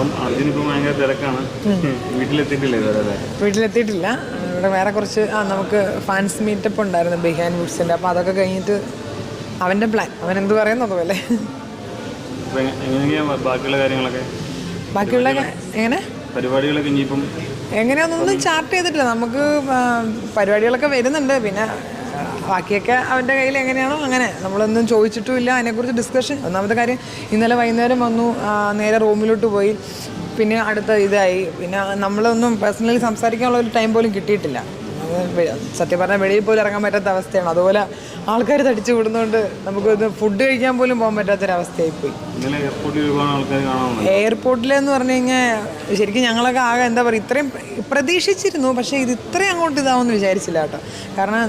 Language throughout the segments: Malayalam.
അപ്പം അർജുനിപ്പം ഭയങ്കര തിരക്കാണ്. വീട്ടിലെത്തിയിട്ടില്ല ഇതുവരെ അല്ലേ? വീട്ടിലെത്തിയിട്ടില്ല. ഇവിടെ വേറെ കുറച്ച് ആ നമുക്ക് ഫാൻസ് മീറ്റപ്പ് ഉണ്ടായിരുന്നു ബിഹാൻ വുഡ്സിന്റെ അപ്പോൾ അതൊക്കെ കഴിഞ്ഞിട്ട് അവന്റെ പ്ലാൻ അവൻ എന്ത് പറയുന്നു അതുപോലെ. ബാക്കിയുള്ള കാര്യങ്ങളൊക്കെ? ബാക്കിയുള്ള എങ്ങനെ? പരിപാടികളൊക്കെ ഇനിയിപ്പം? എങ്ങനെയാണെന്നൊന്നും ചാർട്ട് ചെയ്തിട്ടില്ല. നമുക്ക് പരിപാടികളൊക്കെ വരുന്നുണ്ട്. പിന്നെ ബാക്കിയൊക്കെ അവന്റെ കയ്യിൽ എങ്ങനെയാണോ അങ്ങനെ. നമ്മളൊന്നും ചോദിച്ചിട്ടുമില്ല. അതിനെക്കുറിച്ച് ഡിസ്കഷൻ ഒന്നാമത്തെ കാര്യം ഇന്നലെ വൈകുന്നേരം വന്നു നേരെ റൂമിലോട്ട് പോയി. പിന്നെ അടുത്ത ഇതായി. പിന്നെ നമ്മളൊന്നും പേഴ്സണലി സംസാരിക്കാനുള്ള ഒരു ടൈം പോലും കിട്ടിയിട്ടില്ല. സത്യം പറഞ്ഞാൽ വെളിയിൽ പോലും ഇറങ്ങാൻ പറ്റാത്ത അവസ്ഥയാണ്. അതുപോലെ ആൾക്കാർ തടിച്ചു വിടുന്നതുകൊണ്ട് നമുക്ക് ഫുഡ് കഴിക്കാൻ പോലും പോകാൻ പറ്റാത്തൊരവസ്ഥയായി പോയി. എയർപോർട്ടിലെന്ന് പറഞ്ഞു കഴിഞ്ഞാൽ ശരിക്കും ഞങ്ങളൊക്കെ ആകെ എന്താ പറയുക ഇത്രയും പ്രതീക്ഷിച്ചിരുന്നു പക്ഷേ ഇത് ഇത്രയും അങ്ങോട്ട് ഇതാവുമെന്ന് വിചാരിച്ചില്ല കേട്ടോ. കാരണം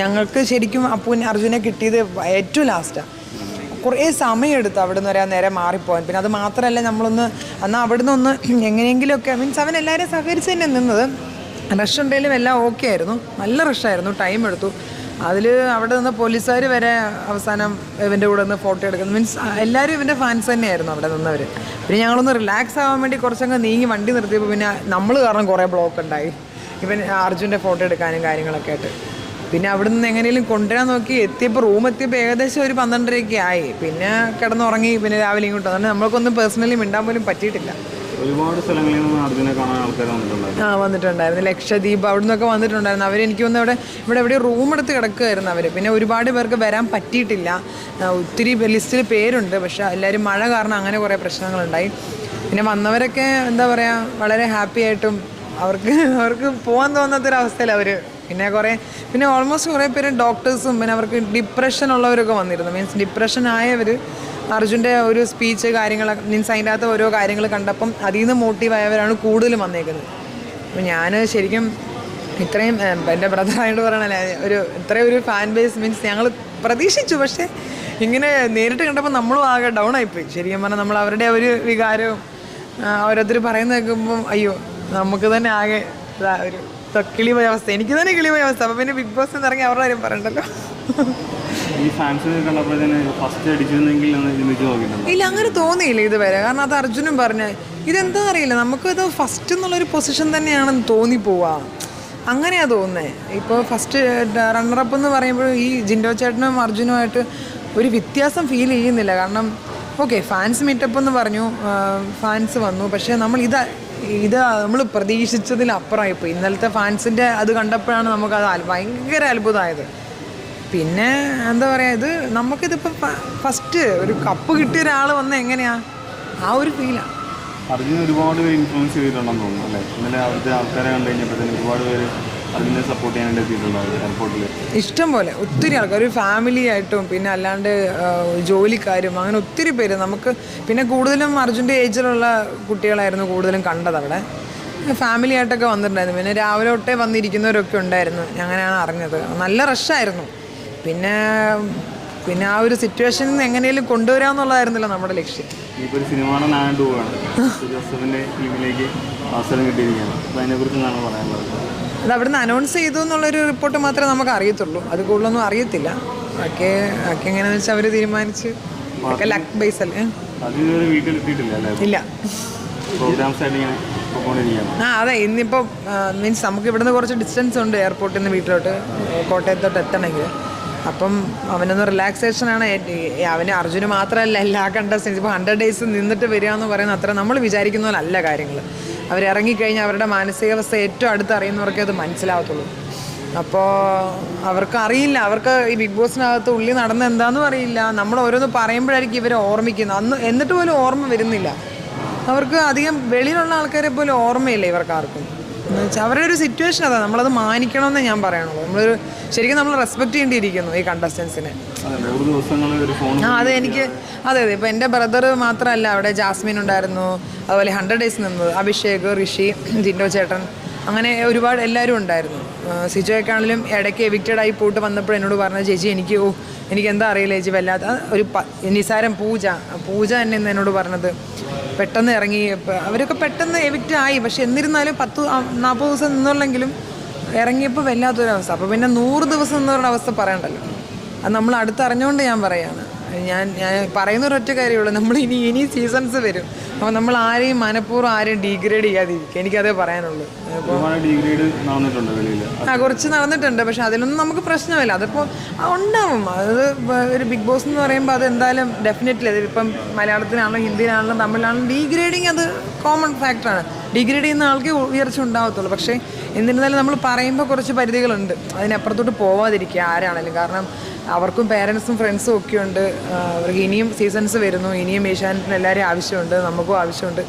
ഞങ്ങൾക്ക് ശരിക്കും അപ്പൂന് അർജുനെ കിട്ടിയത് ഏറ്റവും ലാസ്റ്റാണ് കുറേ സമയമെടുത്തു അവിടെ നിന്ന് വരെ നേരെ മാറിപ്പോകാൻ. പിന്നെ അത് മാത്രമല്ല നമ്മളൊന്ന് എന്നാൽ അവിടെ നിന്ന് ഒന്ന് എങ്ങനെയെങ്കിലുമൊക്കെ മീൻസ് അവൻ എല്ലാവരെയും സഹകരിച്ച് തന്നെ നിന്നത്. റഷ് ഉണ്ടെങ്കിലും എല്ലാം ഓക്കെ ആയിരുന്നു. നല്ല റഷായിരുന്നു ടൈം എടുത്തു. അതിൽ അവിടെ നിന്ന് പോലീസുകാർ വരെ അവസാനം ഇവന്റെ കൂടെ നിന്ന് ഫോട്ടോ എടുക്കുന്നു. മീൻസ് എല്ലാവരും ഇവന്റെ ഫാൻസ് തന്നെയായിരുന്നു അവിടെ നിന്നവർ പിന്നെ ഞങ്ങളൊന്ന് റിലാക്സ് ആവാൻ വേണ്ടി കുറച്ചങ്ങ് നീങ്ങി വണ്ടി നിർത്തിയപ്പോൾ പിന്നെ നമ്മൾ കാരണം കുറേ ബ്ലോക്ക് ഉണ്ടായി. ഇവൻ അർജുന്റെ ഫോട്ടോ എടുക്കാനും കാര്യങ്ങളൊക്കെ ആയിട്ട്. പിന്നെ അവിടെ നിന്ന് എങ്ങനെയും കൊണ്ടുവരാൻ നോക്കി എത്തിയപ്പോൾ റൂം എത്തിയപ്പോൾ ഏകദേശം ഒരു പന്ത്രണ്ടരയൊക്കെ ആയി. പിന്നെ കിടന്നുറങ്ങി പിന്നെ രാവിലെ ഇങ്ങോട്ട് അതുകൊണ്ട് നമ്മൾക്കൊന്നും പേഴ്സണലി മിണ്ടാൻ പോലും പറ്റിയിട്ടില്ല. ഒരുപാട് സ്ഥലങ്ങളിൽ നിന്ന് അർജുനെ കാണാൻ ആൾക്കാർ വന്നിട്ടുണ്ടായിരുന്നു. ആ വന്നിട്ടുണ്ടായിരുന്നു. ലക്ഷദ്വീപ് അവിടെ നിന്നൊക്കെ വന്നിട്ടുണ്ടായിരുന്നു. അവർ എനിക്ക് അവിടെ ഇവിടെ എവിടെ റൂം എടുത്ത് കിടക്കുമായിരുന്നു അവർ പിന്നെ ഒരുപാട് പേർക്ക് വരാൻ പറ്റിയിട്ടില്ല. ഒത്തിരി ലിസ്റ്റിൽ പേരുണ്ട്. പക്ഷേ എല്ലാവരും മഴ കാരണം അങ്ങനെ കുറേ പ്രശ്നങ്ങളുണ്ടായി. പിന്നെ വന്നവരൊക്കെ എന്താ പറയുക വളരെ ഹാപ്പി ആയിട്ടും അവർക്ക് അവർക്ക് പോകാൻ തോന്നാത്തൊരവസ്ഥയിൽ അവർ പിന്നെ കുറേ പിന്നെ ഓൾമോസ്റ്റ് കുറേ പേര് ഡോക്ടേഴ്സും പിന്നെ അവർക്ക് ഡിപ്രഷൻ ഉള്ളവരൊക്കെ വന്നിരുന്നു. മീൻസ് ഡിപ്രഷൻ ആയവർ അർജുന്റെ ഒരു സ്പീച്ച് കാര്യങ്ങളൊക്കെ മീൻസ് അതിന്റെ അകത്ത് ഓരോ കാര്യങ്ങൾ കണ്ടപ്പം അതിൽ നിന്ന് മോട്ടീവ് ആയവരാണ് കൂടുതലും വന്നേക്കുന്നത്. അപ്പം ഞാൻ ശരിക്കും ഇത്രയും എന്റെ ബ്രദറായിട്ട് പറയണല്ലേ ഒരു ഇത്രയും ഒരു ഫാൻ ബേസ് മീൻസ് ഞങ്ങൾ പ്രതീക്ഷിച്ചു പക്ഷേ ഇങ്ങനെ നേരിട്ട് കണ്ടപ്പോൾ നമ്മളും ആകെ ഡൗൺ ആയിപ്പോയി. ശരിക്കും പറഞ്ഞാൽ നമ്മൾ അവരുടെ ഒരു വികാരവും ഓരോരുത്തർ പറയുന്ന കേൾക്കുമ്പം അയ്യോ നമുക്ക് തന്നെ ആകെ ഒരു കിളിപോയ അവസ്ഥ എനിക്ക് തന്നെ കിളിപോയ അവസ്ഥ അപ്പം പിന്നെ ബിഗ് ബോസ് എന്ന് ഇറങ്ങി അവരുടെ കാര്യം പറയണ്ടല്ലോ. ഈ ഇല്ല അങ്ങനെ തോന്നിയില്ല ഇതുവരെ. കാരണം അത് അർജുനും പറഞ്ഞ. ഇതെന്താ അറിയില്ല. നമുക്ക് ഇത് ഫസ്റ്റ് എന്നുള്ളൊരു പൊസിഷൻ തന്നെയാണെന്ന് തോന്നിപ്പോവാ. അങ്ങനെയാ തോന്നുന്നത് ഇപ്പോൾ ഫസ്റ്റ് റണ്ണറപ്പ് എന്ന് പറയുമ്പോൾ ഈ ജിൻഡോ ചേട്ടനും അർജുനുമായിട്ട് ഒരു വ്യത്യാസം ഫീൽ ചെയ്യുന്നില്ല. കാരണം ഓക്കെ ഫാൻസ് മീറ്റപ്പ് എന്ന് പറഞ്ഞു ഫാൻസ് വന്നു. പക്ഷേ നമ്മൾ ഇത് ഇത് നമ്മൾ പ്രതീക്ഷിച്ചതിലപ്പുറമായിപ്പോയി ഇന്നലത്തെ ഫാൻസിന്റെ അത് കണ്ടപ്പോഴാണ് നമുക്കത് ഭയങ്കര അത്ഭുതമായത്. പിന്നെ എന്താ പറയുക ഇത് നമുക്കിതിപ്പോൾ ഫസ്റ്റ് ഒരു കപ്പ് കിട്ടിയ ഒരാൾ വന്ന് എങ്ങനെയാ? ആ ഒരു ഫീലാണ് അർജുൻ ഒരുപാട് പേര് ഇൻഫ്ലുവൻസ് ചെയ്തിട്ടുണ്ടെന്ന് തോന്നുന്നു അല്ലേ? ഇന്നലെ അവിടുത്തെ ആൾക്കാരെ കണ്ടു കഴിഞ്ഞപ്പോഴത്തേന് ഒരുപാട് പേര് അർജുനെ സപ്പോർട്ട് ചെയ്യാനായിട്ട് എത്തിയിട്ടുണ്ടാവും എയർപോർട്ടിൽ ഇഷ്ടം പോലെ ഒത്തിരി ആൾക്കാർ ഒരു ഫാമിലി ആയിട്ടും പിന്നെ അല്ലാണ്ട് ജോലിക്കാരും അങ്ങനെ ഒത്തിരി പേര് നമുക്ക് പിന്നെ കൂടുതലും അർജുന്റെ ഏജിലുള്ള കുട്ടികളായിരുന്നു കൂടുതലും കണ്ടത് അവിടെ. ഫാമിലി ആയിട്ടൊക്കെ വന്നിട്ടുണ്ടായിരുന്നു. പിന്നെ രാവിലെ തൊട്ടേ വന്നിരിക്കുന്നവരൊക്കെ ഉണ്ടായിരുന്നു അങ്ങനെയാണ് അറിഞ്ഞത്. നല്ല റഷായിരുന്നു പിന്നെ പിന്നെ ആ ഒരു സിറ്റുവേഷൻ എങ്ങനെയും കൊണ്ടുവരാമെന്നുള്ളതായിരുന്നല്ലോ നമ്മുടെ ലക്ഷ്യം. ഒരു സിനിമ ടീമിലേക്ക് അവസരം കിട്ടിയിരിക്കുകയാണ്. അപ്പോൾ അതിനെക്കുറിച്ച് എന്താണ് പറയാനുള്ളത്? അത് അവിടുന്ന് അനൗൺസ് ചെയ്തു എന്നുള്ളൊരു റിപ്പോർട്ട് മാത്രമേ നമുക്ക് അറിയത്തുള്ളൂ. അത് കൂടുതലൊന്നും അറിയത്തില്ല. ഒക്കെ ഒക്കെ എങ്ങനെയാണെന്ന് വെച്ചാൽ അവർ തീരുമാനിച്ച്. ഒക്കെ ലക്ക് ബേസ് അല്ലേ? ഇല്ല. ആ അതെ. ഇന്നിപ്പോ മീൻസ് നമുക്ക് ഇവിടുന്ന് കുറച്ച് ഡിസ്റ്റൻസ് ഉണ്ട് എയർപോർട്ടിൽ നിന്ന് വീട്ടിലോട്ട്. കോട്ടയത്തോട്ട് എത്തണമെങ്കിൽ. അപ്പം അവനൊന്ന് റിലാക്സേഷനാണ് അവന് അർജുന് മാത്രമല്ല എല്ലാ കണ്ടസ്റ്റൻസ് ഇപ്പോൾ ഹൺഡ്രഡ് ഡേയ്സ് നിന്നിട്ട് വരിക എന്ന് പറയുന്നത് അത്ര നമ്മൾ വിചാരിക്കുന്ന പോലെ അല്ല കാര്യങ്ങൾ അവർ ഇറങ്ങിക്കഴിഞ്ഞാൽ അവരുടെ മാനസികാവസ്ഥ ഏറ്റവും അടുത്ത് അറിയുന്നവർക്കേ അത് മനസ്സിലാവത്തുള്ളൂ. അപ്പോൾ അവർക്ക് അറിയില്ല. അവർക്ക് ഈ ബിഗ് ബോസിനകത്ത് ഉള്ളി നടന്ന എന്താണെന്നും അറിയില്ല. നമ്മൾ ഓരോന്ന് പറയുമ്പോഴായിരിക്കും ഇവരെ ഓർമ്മിക്കുന്നത്. അന്ന് എന്നിട്ട് പോലും ഓർമ്മ വരുന്നില്ല. അവർക്ക് അധികം വെളിയിലുള്ള ആൾക്കാരെ പോലും ഓർമ്മയില്ല ഇവർക്ക് ആർക്കും എന്ന് വെച്ചാൽ അവരുടെ ഒരു സിറ്റുവേഷൻ അതാ. നമ്മളത് മാനിക്കണമെന്ന് ഞാൻ പറയണുള്ളൂ. നമ്മളൊരു ശരിക്കും നമ്മൾ റെസ്പെക്ട് ചെയ്യേണ്ടിയിരിക്കുന്നു ഈ കണ്ടസ്റ്റൻസിനെ ആ അതെ എനിക്ക് അതെ അതെ. ഇപ്പം എന്റെ ബ്രദർ മാത്രമല്ല അവിടെ ജാസ്മിൻ ഉണ്ടായിരുന്നു. അതുപോലെ ഹൺഡ്രഡ് ഡേയ്സ് നിന്നത്. അഭിഷേക് ഋഷി ജിൻഡോ ചേട്ടൻ. അങ്ങനെ ഒരുപാട് എല്ലാവരും ഉണ്ടായിരുന്നു. സിജോയൊക്കെയാണെങ്കിലും ഇടയ്ക്ക് എവിക്റ്റഡ് ആയി പോയിട്ട് വന്നപ്പോൾ എന്നോട് പറഞ്ഞ ചേച്ചി എനിക്ക് ഓ എനിക്ക് എന്താ അറിയില്ല ചേച്ചി വല്ലാത്ത ഒരു നിസാരം പൂജ. പൂജ തന്നെ ഇന്ന് എന്നോട് പറഞ്ഞത്. പെട്ടെന്ന് ഇറങ്ങി അവരൊക്കെ പെട്ടെന്ന് എവിക്റ്റ് ആയി. പക്ഷെ എന്നിരുന്നാലും പത്ത് നാൽപ്പത് ദിവസം നിന്നുള്ളെങ്കിലും ഇറങ്ങിയപ്പോൾ വല്ലാത്തൊരവസ്ഥ. അപ്പോൾ പിന്നെ നൂറ് ദിവസം നിന്നൊരവസ്ഥ പറയണ്ടല്ലോ. അത് നമ്മൾ അടുത്തറിഞ്ഞുകൊണ്ട് ഞാൻ പറയാണ്. ഞാൻ ഞാൻ പറയുന്ന ഒരൊറ്റ കാര്യമുള്ളൂ. നമ്മൾ ഇനി ഇനി സീസൺസ് വരും. അപ്പോൾ നമ്മൾ ആരെയും മനഃപൂർവം ആരെയും ഡീഗ്രേഡ് ചെയ്യാതിരിക്കും എനിക്കതേ പറയാനുള്ളൂ. ആ കുറച്ച് നടന്നിട്ടുണ്ട്. പക്ഷെ അതിലൊന്നും നമുക്ക് പ്രശ്നമില്ല. അതിപ്പോൾ ഉണ്ടാവും. അത് ഒരു ബിഗ് ബോസ് എന്ന് പറയുമ്പോൾ അത് എന്തായാലും ഡെഫിനറ്റ്ലി അത് ഇപ്പം മലയാളത്തിലാണോ ഹിന്ദിയിലാണെങ്കിലും തമിഴിലാണെങ്കിലും ഡീഗ്രേഡിങ് അത് കോമൺ ഫാക്ടറാണ് ഡിഗ്രേഡ് ചെയ്യുന്ന ആൾക്ക് ഉയർച്ച ഉണ്ടാവത്തുള്ളൂ. പക്ഷേ എന്നിരുന്നാലും നമ്മൾ പറയുമ്പോൾ കുറച്ച് പരിധികളുണ്ട്. അതിനപ്പുറത്തോട്ട് പോവാതിരിക്കുക ആരാണെങ്കിലും. കാരണം അവർക്കും പേരൻസും ഫ്രണ്ട്സും ഒക്കെ ഉണ്ട് അവർക്ക് ഇനിയും സീസൺസ് വരുന്നു. ഇനിയും ഏഷ്യാനെറ്റിന് എല്ലാവരും ആവശ്യമുണ്ട്. നമുക്കും ആവശ്യമുണ്ട്.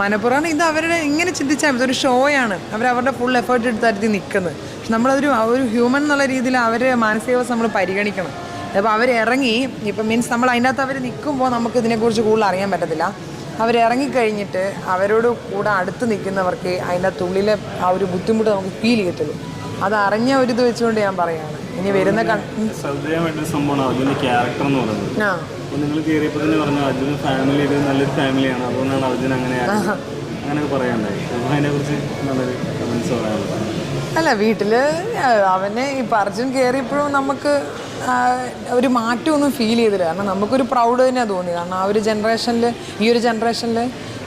മനപ്പുറമാണ് ഇത് അവരുടെ ഇങ്ങനെ ചിന്തിച്ചാൽ ഇതൊരു ഷോയാണ് അവർ അവരുടെ ഫുൾ എഫേർട്ട് എടുത്തായിരുന്നു നിൽക്കുന്നത്. പക്ഷെ നമ്മളതൊരു ഒരു ഹ്യൂമൻ എന്നുള്ള രീതിയിൽ അവരെ മാനസികാവസ്ഥ നമ്മൾ പരിഗണിക്കണം. അപ്പോൾ അവർ ഇറങ്ങി ഇപ്പം മീൻസ് നമ്മൾ അതിന്റെ അകത്ത് അവർ നിൽക്കുമ്പോൾ നമുക്ക് ഇതിനെക്കുറിച്ച് കൂടുതൽ അറിയാൻ പറ്റത്തില്ല. അവരിറങ്ങിക്കഴിഞ്ഞിട്ട് അവരോട് കൂടെ അടുത്ത് നിൽക്കുന്നവർക്ക് അതിന്റെ തുള്ളിലെ ആ ഒരു ബുദ്ധിമുട്ട് നമുക്ക് ഫീൽ ചെയ്യത്തുള്ളൂ. അത് അറിഞ്ഞ ഒരു ഇത് വെച്ചുകൊണ്ട് ഞാൻ പറയുകയാണ്. ഇനി വരുന്ന കൺ ശ്രദ്ധേയമായിട്ടൊരു സംഭവമാണ് അർജുന്റെ ക്യാരക്ടർ എന്ന് പറയുന്നത്. അപ്പോൾ നിങ്ങൾ കയറിയപ്പോൾ തന്നെ പറഞ്ഞു അർജുൻ ഫാമിലി ഒരു നല്ലൊരു ഫാമിലിയാണ് അതുകൊണ്ടാണ് അർജുൻ അങ്ങനെ ആയത്. അങ്ങനെയൊക്കെ പറയാനുണ്ടായി. അപ്പോൾ അതിനെക്കുറിച്ച് നല്ലൊരു കമൻസ് പറയാനുള്ളത്. അല്ല വീട്ടിൽ അവനെ ഇപ്പം അർജുൻ കയറിയപ്പോഴും നമുക്ക് ഒരു മാറ്റമൊന്നും ഫീൽ ചെയ്തില്ല. കാരണം നമുക്കൊരു പ്രൗഡ് തന്നെയാണ് തോന്നി കാരണം ആ ഒരു ജനറേഷനിൽ ഈ ഒരു ജനറേഷനിൽ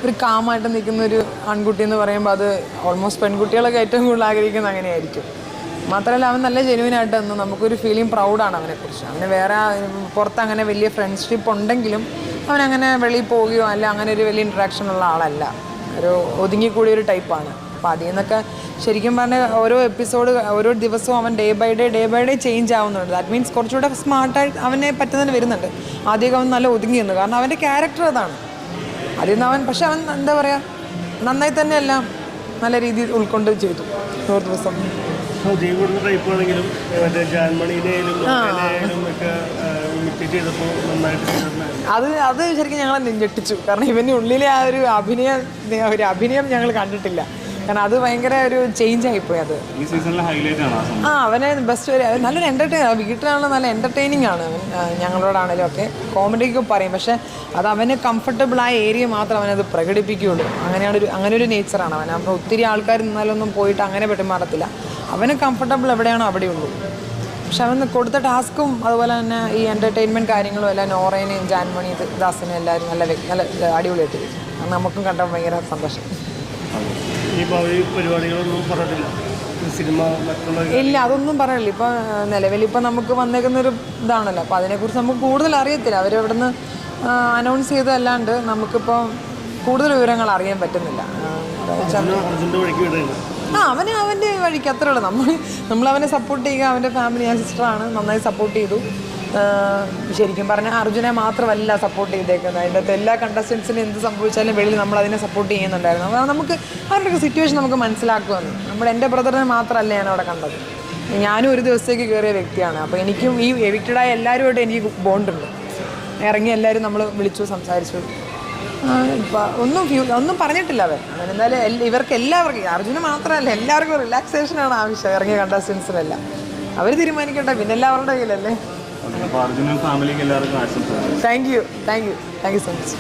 ഒരു കാമായിട്ട് നിൽക്കുന്ന ഒരു ആൺകുട്ടി എന്ന് പറയുമ്പോൾ അത് ഓൾമോസ്റ്റ് പെൺകുട്ടികളൊക്കെ ഏറ്റവും കൂടുതൽ ആഗ്രഹിക്കുന്നത് അങ്ങനെയായിരിക്കും. മാത്രമല്ല അവൻ നല്ല ജെനുവിനായിട്ട് നിന്ന് നമുക്കൊരു ഫീലിംഗ് പ്രൗഡാണ് അവനെക്കുറിച്ച് അവന് വേറെ പുറത്ത് അങ്ങനെ വലിയ ഫ്രണ്ട്ഷിപ്പ് ഉണ്ടെങ്കിലും അവനങ്ങനെ വെളിയിൽ പോവുകയോ അല്ല അങ്ങനെ ഒരു വലിയ ഇൻട്രാക്ഷൻ ഉള്ള ആളല്ല. ഒരു ഒതുങ്ങിക്കൂടിയ ഒരു ടൈപ്പാണ് അപ്പോൾ അതിൽ നിന്നൊക്കെ ശരിക്കും പറഞ്ഞാൽ ഓരോ എപ്പിസോഡ് ഓരോ ദിവസവും അവൻ day by day day by day change ആവുന്നുണ്ട്. ദാറ്റ് മീൻസ് കുറച്ചുകൂടെ സ്മാർട്ടായിട്ട് അവനെ പറ്റുന്നതിന് വരുന്നുണ്ട്. ആദ്യമൊക്കെ അവൻ നല്ല ഒതുങ്ങി നിന്നു. കാരണം അവന്റെ ക്യാരക്ടർ അതാണ്. അതിൽ നിന്ന് അവൻ പക്ഷെ അവൻ എന്താ പറയുക നന്നായി തന്നെ എല്ലാം നല്ല രീതിയിൽ ഉൾക്കൊണ്ട് ചെയ്തു. ഓരോ ദിവസം. കൊടുക്കുന്ന ടൈപ്പ് ആണെങ്കിലും മറ്റേ ജാൻമണിയിലും ഒക്കെ ചെയ്തപ്പോൾ നന്നായിട്ട് അത് അത് ശരിക്കും ഞങ്ങളെ ഞെട്ടിച്ചു കാരണം ഇവന്റെ ഉള്ളിലെ ആ ഒരു അഭിനയ ഒരു അഭിനയം ഞങ്ങൾ കണ്ടിട്ടില്ല. കാരണം അത് ഭയങ്കര ഒരു ചേഞ്ച് ആയിപ്പോയി അത്. ഈ സീസണിലെ ഹൈലൈറ്റ് ആണ് ആ അവനെ ബെസ്റ്റ് ഒരു നല്ലൊരു എന്റർടൈൻ വീട്ടിലാണല്ലോ നല്ല എന്റർടൈനിങ് ആണ്. അവൻ ഞങ്ങളോടാണേലും ഒക്കെ കോമഡിക്ക് പറയും. പക്ഷേ അത് അവന് കംഫർട്ടബിൾ ആയ ഏരിയ മാത്രം അവനത് പ്രകടിപ്പിക്കുകയുള്ളൂ അങ്ങനെയാണ് ഒരു അങ്ങനെ ഒരു നേച്ചറാണ് അവൻ. അപ്പോൾ ഒത്തിരി ആൾക്കാർ നിന്നാലൊന്നും പോയിട്ട് അങ്ങനെ പെരുമാറത്തില്ല. അവന് കംഫർട്ടബിൾ എവിടെയാണോ അവിടെ ഉള്ളൂ പക്ഷെ അവന് കൊടുത്ത ടാസ്കും അതുപോലെ തന്നെ ഈ എന്റർടൈൻമെന്റ് കാര്യങ്ങളും എല്ലാം നോറേനെയും ജാൻമണി ദാസിനും എല്ലാവരും നല്ല നല്ല അടിപൊളിയായിട്ട്. അത് നമുക്കും കണ്ടപ്പോൾ ഭയങ്കര സന്തോഷം. ഇല്ല അതൊന്നും പറയില്ല ഇപ്പോൾ നിലവിൽ ഇപ്പോൾ നമുക്ക് വന്നേക്കുന്ന ഒരു ഇതാണല്ലോ. അപ്പോൾ അതിനെക്കുറിച്ച് നമുക്ക് കൂടുതൽ അറിയത്തില്ല. അവരവിടുന്ന് അനൗൺസ് ചെയ്തല്ലാണ്ട് നമുക്കിപ്പോൾ കൂടുതൽ വിവരങ്ങൾ അറിയാൻ പറ്റുന്നില്ല. ആ, അവന് അവന്റെ വഴിക്ക് അത്രേ ഉള്ളൂ. നമ്മൾ നമ്മൾ അവനെ സപ്പോർട്ട് ചെയ്യുക അവന്റെ ഫാമിലി ആ സിസ്റ്ററാണ് നന്നായി സപ്പോർട്ട് ചെയ്തു. ശരിക്കും പറഞ്ഞാൽ അർജുനെ മാത്രമല്ല സപ്പോർട്ട് ചെയ്തേക്കുന്നത്. അതിന്റെ അകത്ത് എല്ലാ കണ്ടസ്റ്റൻസിനും എന്ത് സംഭവിച്ചാലും വെളിയിൽ നമ്മൾ അതിനെ സപ്പോർട്ട് ചെയ്യുന്നുണ്ടായിരുന്നു. അപ്പോൾ നമുക്ക് അവരുടെ സിറ്റുവേഷൻ നമുക്ക് മനസ്സിലാക്കുമെന്ന് നമ്മൾ എന്റെ ബ്രദറിനെ മാത്രമല്ല ഞാൻ അവിടെ കണ്ടത്. ഞാനും ഒരു ദിവസത്തേക്ക് കയറിയ വ്യക്തിയാണ്. അപ്പോൾ എനിക്കും ഈ എവിക്റ്റഡായ എല്ലാവരുമായിട്ട് എനിക്ക് ബോണ്ടുണ്ട് ഇറങ്ങി എല്ലാവരും നമ്മൾ വിളിച്ചു സംസാരിച്ചു. ഒന്നും ഫ്യൂ ഒന്നും പറഞ്ഞിട്ടില്ല അവൻ. എന്തായാലും ഇവർക്ക് എല്ലാവർക്കും അർജുന് മാത്രമല്ല എല്ലാവർക്കും റിലാക്സേഷനാണ് ആവശ്യം ഇറങ്ങിയ കണ്ടസ്റ്റൻസിനെല്ലാം അവർ തീരുമാനിക്കട്ടെ പിന്നെ എല്ലാവരുടെ കയ്യിലല്ലേ? Thank you thank you thank you so much